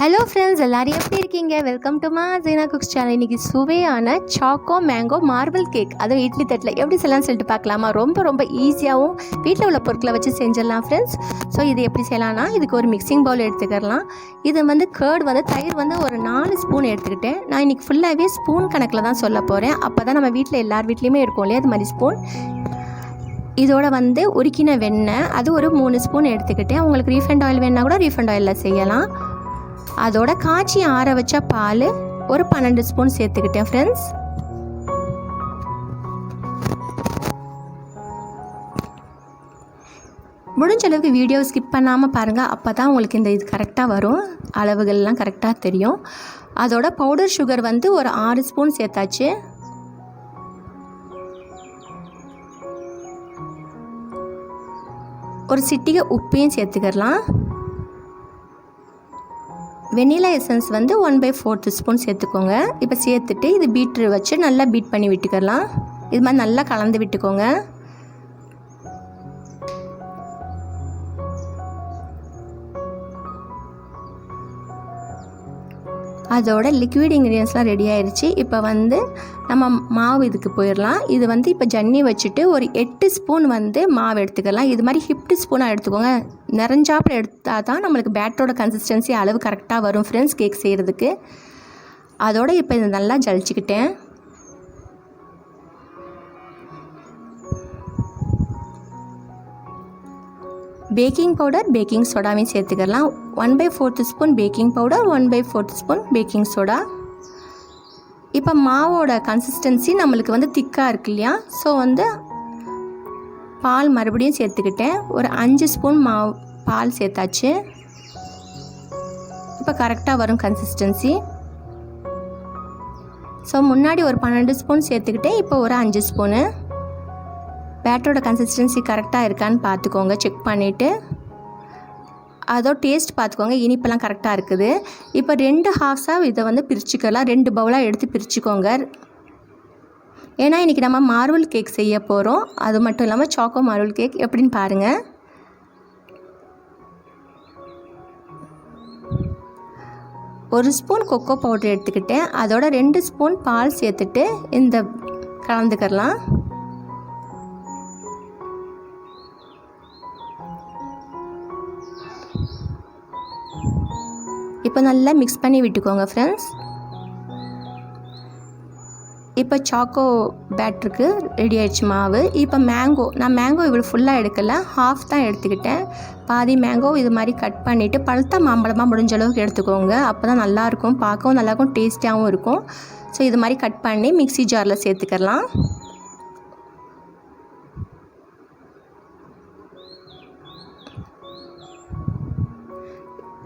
Hello friends எல்லாரும் எப்படி இருக்கீங்க? வெல்கம் டு மா ஜீனா குக்ஸ் சேனல் இன்றைக்கி சுவையான சாக்கோ மேங்கோ மார்பிள் கேக் அதுவும் இட்லி தட்டில். எப்படி செய்யலாம்னு சொல்லிட்டு பார்க்கலாமா? ரொம்ப ரொம்ப ஈஸியாகவும் வீட்டில் உள்ள பொருட்களை வச்சு செஞ்சிடலாம் ஃப்ரெண்ட்ஸ் ஸோ இது எப்படி செய்யலாம்னா இதுக்கு ஒரு மிக்சிங் பவுல் எடுத்துக்கலாம் இது வந்து கேர்டு வந்து தயிர் வந்து ஒரு நாலு ஸ்பூன் எடுத்துக்கிட்டேன். நான் இன்றைக்கி ஃபுல்லாகவே ஸ்பூன் கணக்கில் தான் சொல்ல போகிறேன் அப்போ தான் நம்ம வீட்டில் எல்லார் வீட்லேயுமே இருக்கும் இல்லையா? அது மாதிரி ஸ்பூன் இதோட வந்து உருக்கின வெண்ணெய் அது ஒரு மூணு ஸ்பூன் எடுத்துக்கிட்டேன். உங்களுக்கு ரீஃபண்ட் ஆயில் வேணுன்னா கூட ரீஃபண்ட் ஆயிலில் செய்யலாம். அதோட காய்ச்சி ஆற வச்ச பால் ஒரு பன்னெண்டு ஸ்பூன் சேர்த்துக்கிட்டேன் ஃப்ரெண்ட்ஸ் முடிஞ்ச அளவுக்கு வீடியோ ஸ்கிப் பண்ணாமல் பாருங்கள் அப்போ தான் உங்களுக்கு இந்த இது கரெக்டாக வரும். அளவுகள்லாம் கரெக்டாக தெரியும். அதோட பவுடர் சுகர் வந்து ஒரு ஆறு ஸ்பூன் சேர்த்தாச்சு. ஒரு சிட்டிகை உப்பையும் சேர்த்துக்கிடலாம் வெனிலா எசன்ஸ் வந்து ஒன் பை ஃபோர்த்து ஸ்பூன் சேர்த்துக்கோங்க. இப்போ சேர்த்துட்டு இது பீட்ரு வச்சு நல்லா பீட் பண்ணி விட்டுக்கலாம். இது மாதிரி நல்லா கலந்து விட்டுக்கோங்க. அதோட லிக்விட் இன்க்ரீடியன்ஸ்லாம் ரெடி ஆயிடுச்சு இப்போ வந்து நம்ம மாவு இதுக்கு போயிடலாம் இது வந்து இப்போ ஜன்னி வச்சுட்டு ஒரு எட்டு ஸ்பூன் வந்து மாவு எடுத்துக்கலாம். இது மாதிரி ஹிப்டு ஸ்பூனாக எடுத்துக்கோங்க. நிறைஞ்சாப்பில் எடுத்தால் தான் நம்மளுக்கு பேட்டரோட கன்சிஸ்டன்சி அளவு கரெக்டாக வரும். ஃப்ரெண்ட்ஸ் கேக் செய்கிறதுக்கு அதோட இப்போ இதை நல்லா ஜலிச்சுக்கிட்டேன். பேக்கிங் பவுடர் பேக்கிங் சோடாவையும் சேர்த்துக்கலாம். One by fourth spoon baking powder one by fourth spoon baking soda இப்போ மாவோட கன்சிஸ்டன்சி நம்மளுக்கு வந்து திக்காக இருக்கு இல்லையா? ஸோ வந்து பால் மறுபடியும் சேர்த்துக்கிட்டேன். ஒரு அஞ்சு ஸ்பூன் மாவு பால் சேர்த்தாச்சு. இப்போ கரெக்டாக வரும் கன்சிஸ்டன்சி ஸோ முன்னாடி ஒரு பன்னெண்டு ஸ்பூன் சேர்த்துக்கிட்டேன். இப்போ ஒரு அஞ்சு ஸ்பூனு பேட்டரோட கன்சிஸ்டன்சி கரெக்டாக இருக்கான்னு பார்த்துக்கோங்க. செக் பண்ணிவிட்டு அதோ டேஸ்ட் பார்த்துக்கோங்க. இனிப்பெல்லாம் கரெக்டாக இருக்குது. இப்போ ரெண்டு ஹாஃப்ஸாக இதை வந்து பிரிச்சுக்கலாம். ரெண்டு பவுலாக எடுத்து பிரிச்சுக்கோங்க. ஏன்னா இன்றைக்கி நம்ம மார்வல் கேக் செய்ய போகிறோம் அது மட்டும் இல்லாமல் சாக்கோ மார்வல் கேக் எப்படின்னு பாருங்கள் ஒரு ஸ்பூன் கொக்கோ பவுடர் எடுத்துக்கிட்டேன். அதோட ரெண்டு ஸ்பூன் பால் சேர்த்துட்டு இந்த கலந்துக்கலாம் இப்போ நல்லா மிக்ஸ் பண்ணி விட்டுக்கோங்க ஃப்ரெண்ட்ஸ் இப்போ சாக்கோ பேட்ருக்கு ரெடி ஆயிடுச்சு மாவு. இப்போ மேங்கோ நான் மேங்கோ இவ்வளோ ஃபுல்லாக எடுக்கல. ஹாஃப் தான் எடுத்துக்கிட்டேன். பாதி மேங்கோ இது மாதிரி கட் பண்ணிவிட்டு பழுத்த மாம்பழமாக முடிஞ்ச அளவுக்கு எடுத்துக்கோங்க. அப்போ தான் நல்லாயிருக்கும். பார்க்கவும் நல்லாயிருக்கும் டேஸ்ட்டாகவும் இருக்கும். ஸோ இது மாதிரி கட் பண்ணி மிக்ஸி ஜாரில் சேர்த்துக்கலாம்.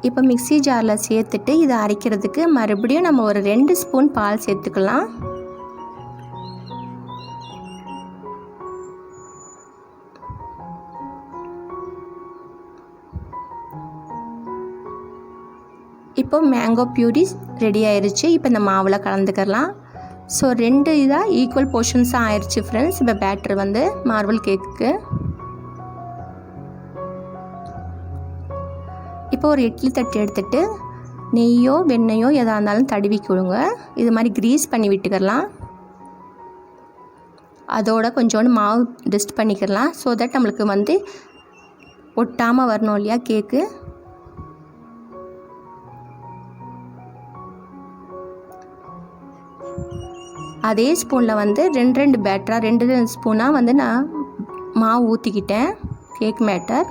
இப்போ மிக்ஸி ஜாரில் சேர்த்துட்டு இதை அரைக்கிறதுக்கு மறுபடியும் நம்ம ஒரு ரெண்டு ஸ்பூன் பால் சேர்த்துக்கலாம். இப்போ மேங்கோ பியூரி ரெடி ஆயிடுச்சு இப்போ இந்த மாவில் கலந்துக்கலாம். ஸோ ரெண்டு இதாக ஈக்குவல் போர்ஷன்ஸாக ஆயிடுச்சு ஃப்ரெண்ட்ஸ் இப்போ பேட்டர் வந்து மார்பிள் கேக்குக்கு இப்போ ஒரு இட்லி தட்டு எடுத்துட்டு நெய்யோ வெண்ணையோ எதாக இருந்தாலும் தடவி கொடுங்க. இது மாதிரி க்ரீஸ் பண்ணி விட்டுக்கலாம். அதோட கொஞ்சோண்டு மாவு டெஸ்ட் பண்ணிக்கலாம். ஸோ தட் நம்மளுக்கு வந்து ஒட்டாமல் வரணும் இல்லையா கேக்கு அதே ஸ்பூனில் வந்து ரெண்டு ரெண்டு பேட்டராக ரெண்டு ரெண்டு ஸ்பூனாக வந்து நான் மாவு ஊற்றிக்கிட்டேன் கேக் மேட்டர்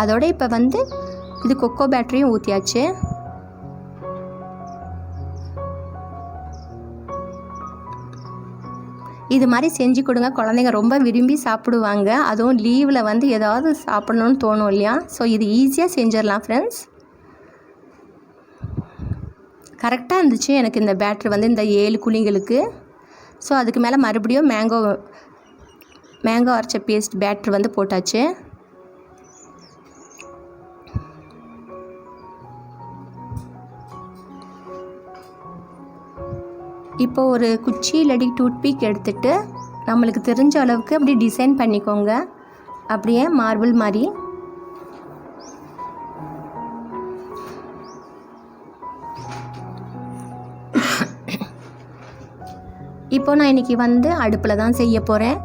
அதோட இப்போ வந்து இது கொக்கோ பேட்டரியும் ஊற்றியாச்சு இது மாதிரி செஞ்சு கொடுங்க. குழந்தைங்க ரொம்ப விரும்பி சாப்பிடுவாங்க. அதுவும் லீவில் வந்து ஏதாவது சாப்பிடணும்னு தோணும் இல்லையா? ஸோ இது ஈஸியாக செஞ்சிடலாம் ஃப்ரெண்ட்ஸ் கரெக்டாக இருந்துச்சு. எனக்கு இந்த பேட்ரி வந்து இந்த ஏழு குழிங்களுக்கு ஸோ அதுக்கு மேலே மறுபடியும் மேங்கோ மேங்கோ அரைச்ச பேஸ்ட் பேட்ரு வந்து போட்டாச்சு. இப்போ ஒரு குச்சி இல்லாட்டி டூத்பிக் எடுத்துட்டு நம்மளுக்கு தெரிஞ்ச அளவுக்கு அப்படி டிசைன் பண்ணிக்கோங்க. அப்படியே மார்பிள் மாதிரி. இப்போ நான் இன்னைக்கு வந்து அடுப்பில் தான் செய்ய போகிறேன்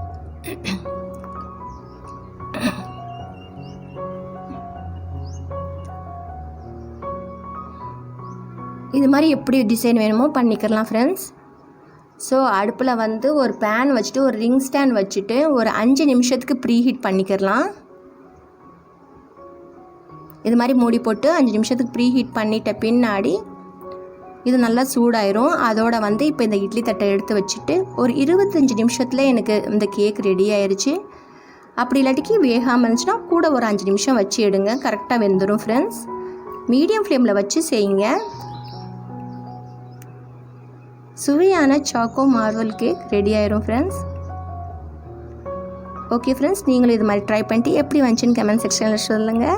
இது மாதிரி எப்படி டிசைன் வேணுமோ பண்ணிக்கலாம் ஃப்ரெண்ட்ஸ் ஸோ அடுப்பில் வந்து ஒரு பேன் வச்சுட்டு ஒரு ரிங் ஸ்டாண்ட் வச்சுட்டு ஒரு அஞ்சு நிமிஷத்துக்கு ப்ரீ ஹீட் பண்ணிக்கிறலாம் இது மாதிரி மூடி போட்டு அஞ்சு நிமிஷத்துக்கு ப்ரீ ஹீட் பண்ணிட்ட பின்னாடி இது நல்லா சூடாயிரும். அதோட வந்து இப்போ இந்த இட்லி தட்டை எடுத்து வச்சுட்டு ஒரு இருபத்தஞ்சி நிமிஷத்தில் எனக்கு இந்த கேக் ரெடி ஆயிடுச்சு அப்படி இல்லாட்டிக்கு வேகாமல் இருந்துச்சுன்னா கூட ஒரு அஞ்சு நிமிஷம் வச்சு எடுங்க. கரெக்டாக வெந்துடும் ஃப்ரெண்ட்ஸ் மீடியம் ஃப்ளேமில் வச்சு செய்யுங்க. சுவையான சாக்கோ மார்வல் கேக் ரெடி ஆயிரும் ஃப்ரெண்ட்ஸ் ஓகே ஃப்ரெண்ட்ஸ் நீங்களும் இது மாதிரி ட்ரை பண்ணிட்டு எப்படி வந்துச்சுன்னு கமெண்ட் செக்ஷனில் சொல்லுங்கள்